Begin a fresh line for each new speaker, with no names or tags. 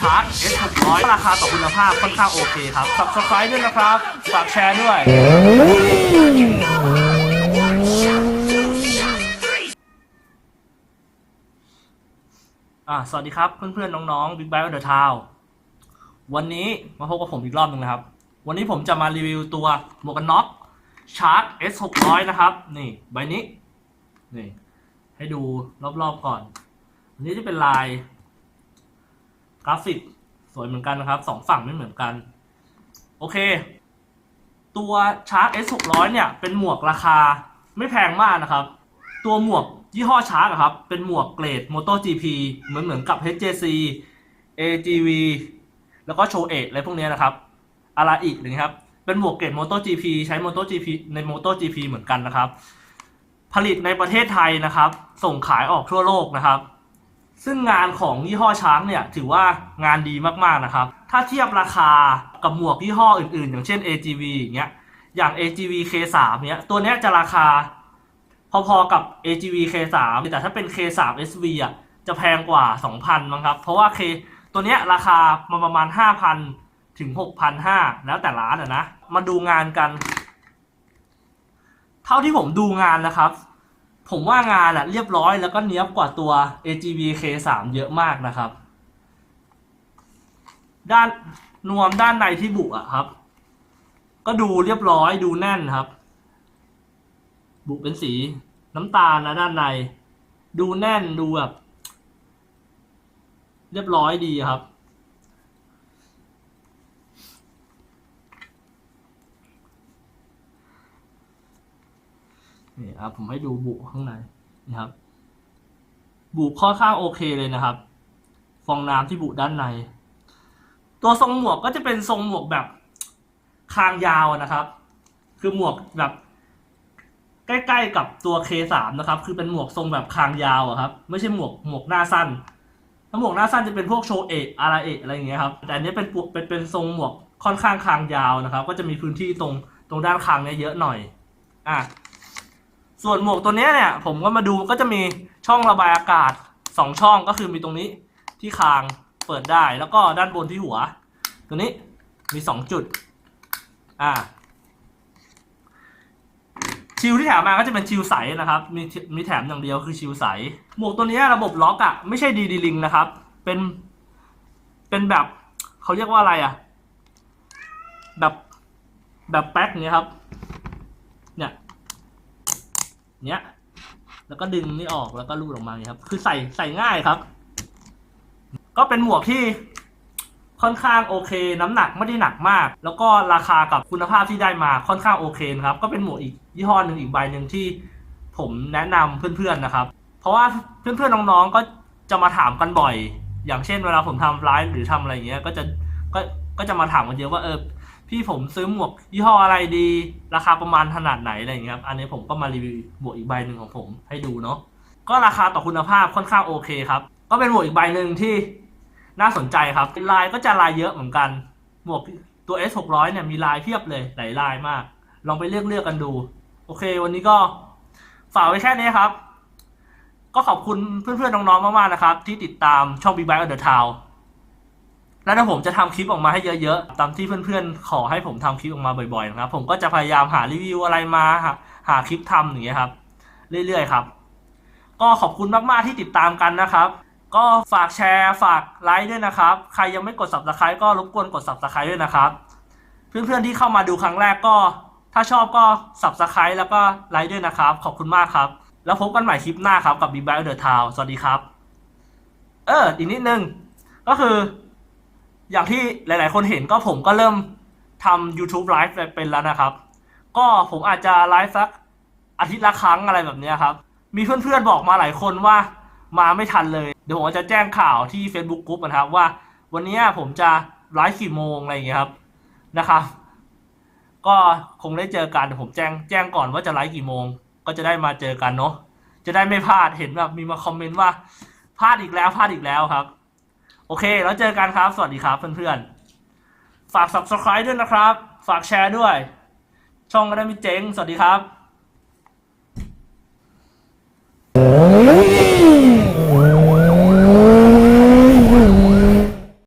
ชาร์จ S 6 0 0ราคาต่อคุณภาพค่อนข้างโอเคครับ subscribe ด้วยนะครับ ฝากแชร์ด้วย อ่าสวัสดีครับ เพื่อนๆ น้องๆ Big Bang of the Town วันนี้มาพบกับผมอีกรอบหนึ่งนะครับ วันนี้ผมจะมารีวิวตัวหมวกกันน็อกชาร์ S 6 0 0นะครับ นี่ใบนี้ นี่ ให้ดูรอบๆก่อน อันนี้จะเป็นลาย กราฟิกสวยเหมือนกันนะครับสองฝั่งไม่เหมือนกัน โอเค ตัวชาร์ S 6 0 0เนี่ย เป็นหมวกราคาไม่แพงมากนะครับ ตัวหมวกยี่ห้อชาร์กครับ เป็นหมวกเกรด MotoGP เหมือนเหมือนกับ HJC AGV แล้วก็โชเอะอะไรพวกเนี้ยนะครับอารอิอะไรเงี้ยครับ เป็นหมวกเกรด MotoGP ใช้ MotoGP ใน MotoGP เหมือนกันนะครับ ผลิตในประเทศไทยนะครับ ส่งขายออกทั่วโลกนะครับ ซึ่งงานของยี่ห้อช้างเนี่ยถือว่างานดีมากๆนะครับ ถ้าเทียบราคากับหมวกยี่ห้ออื่นๆ อย่างเช่น AGV อย่างเงี้ย อย่าง AGV K3 เนี้ย ตัวเนี้ยจะราคาพอๆกับ AGV K3 แต่ถ้าเป็น K3 SV อะจะแพงกว่า 2,000มั้งครับ เพราะว่า K ตัวเนี้ยราคามันประมาณ 5,000 ถึง 6,500 แล้วแต่ร้านอะนะ มาดูงานกัน เท่าที่ผมดูงานนะครับ ผมว่างานอะเรียบร้อยแล้วก็เนี้ยบกว่าตัว AGV K3 เยอะมากนะครับ ด้านนวมด้านในที่บุอะครับ ก็ดูเรียบร้อยดูแน่นครับ บุเป็นสีน้ำตาลนะด้านใน ดูแน่นดูแบบ เรียบร้อยดีครับ นี่ครับผมให้ดูบุข้างในนี่ครับ บุค่อนข้างโอเคเลยนะครับ ฟองน้ำที่บุด้านใน ตัวทรงหมวกก็จะเป็นทรงหมวกแบบคางยาวนะครับ คือหมวกแบบใกล้ๆกับตัว K3 นะครับ คือเป็นหมวกทรงแบบคางยาวอะครับ ไม่ใช่หมวกหมวกหน้าสั้น ถ้าหมวกหน้าสั้นจะเป็นพวกโชเอะอาราเอะอะไรอย่างเงี้ยครับ แต่อันนี้เป็นปวเป็นเป็นทรงหมวกค่อนข้างคางยาวนะครับ ก็จะมีพื้นที่ตรงตรงด้านคางเนี่ยเยอะหน่อย อะ ส่วนหมวกตัวเนี้ยเนี่ยผมก็มาดูก็จะมีช่องระบายอากาศสองช่องก็คือมีตรงนี้ที่คางเปิดได้แล้วก็ด้านบนที่หัว ตัวนี้มีสองจุด อ่า ชิลที่แถมมาก็จะเป็นชิลใสนะครับ มีมีแถมอย่างเดียวคือชิลใส หมวกตัวนี้ระบบล็อกอะ่ะไม่ใช่ดีดีลิงนะครับ เป็น เป็นแบบเขาเรียกว่าอะไรอะ่ะ แบบแบบแป๊กเนี้ยครับ เนี่ย เนี้ย แล้วก็ดึงนี่ออกแล้วก็รูดออกมาครับ คือใส่ใส่ง่ายครับ ก็เป็นหมวกที่ค่อนข้างโอเค น้ำหนักไม่ได้หนักมาก แล้วก็ราคากับคุณภาพที่ได้มาค่อนข้างโอเคนะครับ ก็เป็นหมวกอีกยี่ห้อหนึ่งอีกใบหนึ่งที่ผมแนะนำเพื่อนๆนะครับ เพราะว่าเพื่อนๆน้องๆก็จะมาถามกันบ่อย อย่างเช่นเวลาผมทำไลฟ์หรือทำอะไรเงี้ย ก็จะก็ก็จะมาถามกันเยอะว่าเออ พี่ผมซื้อหมวกยี่ห้ออะไรดี ราคาประมาณขนาดไหนอะไรอย่างเงี้ยครับอันนี้ผมก็มารีวิวหมวกอีกใบหนึ่งของผมให้ดูเนาะก็ราคาต่อคุณภาพค่อนข้างโอเคครับ ก็เป็นหมวกอีกใบหนึ่งที่น่าสนใจครับลายก็จะลายเยอะเหมือนกัน หมวกตัว S 6 0 0 เนี่ยมีลายเพียบเลยหลายลายมาก ลองไปเลือกเลือกกันดู โอเค วันนี้ก็ฝากไว้แค่นี้ครับ ก็ขอบคุณเพื่อนๆน้องๆมากๆนะครับ ที่ติดตามช่อง Big Bang of the Town แล้วถ้าผมจะทำคลิปออกมาให้เยอะๆ ตามที่เพื่อนๆ ขอให้ผมทำคลิปออกมาบ่อยๆ นะครับ ผมก็จะพยายามหารีวิวอะไรมา หาหาคลิปทำอย่างเงี้ยครับ เรื่อยๆ ครับ ก็ขอบคุณมากๆ ที่ติดตามกันนะครับ ก็ฝากแชร์ ฝากไลค์ด้วยนะครับ ใครยังไม่กด subscribe ก็รบกวนกด subscribe ด้วยนะครับ เพื่อนๆ ที่เข้ามาดูครั้งแรกก็ ถ้าชอบก็ subscribe แล้วก็ไลค์ด้วยนะครับ ขอบคุณมากครับ แล้วพบกันใหม่คลิปหน้าครับกับ Big Bang The Town สวัสดีครับ เออ อีกนิดนึง ก็คือ อย่างที่หลาย ๆ คนเห็นก็ผมก็เริ่มทำ YouTube Live เป็นแล้วนะครับ ก็ผมอาจจะไลฟ์สักอาทิตย์ละครั้งอะไรแบบนี้ครับ มีเพื่อน ๆ บอกมาหลายคนว่ามาไม่ทันเลย เดี๋ยวผมจะแจ้งข่าวที่ Facebook Group นะครับว่า วันนี้ผมจะไลฟ์กี่โมงอะไรอย่างเงี้ยครับนะครับก็คงได้เจอกันเดี๋ยวผมแจ้งแจ้งก่อนว่าจะไลฟ์กี่โมง ก็จะได้มาเจอกันเนาะจะได้ไม่พลาดเห็นแบบมีมาคอมเมนต์ว่าพลาดอีกแล้วพลาดอีกแล้วครับ โอเค แล้วเจอกันครับ สวัสดีครับเพื่อนๆ ฝาก subscribe ด้วยนะครับ ฝากแชร์ด้วย ช่องก็ได้ไม่เจ๊ง สวัสดีครับ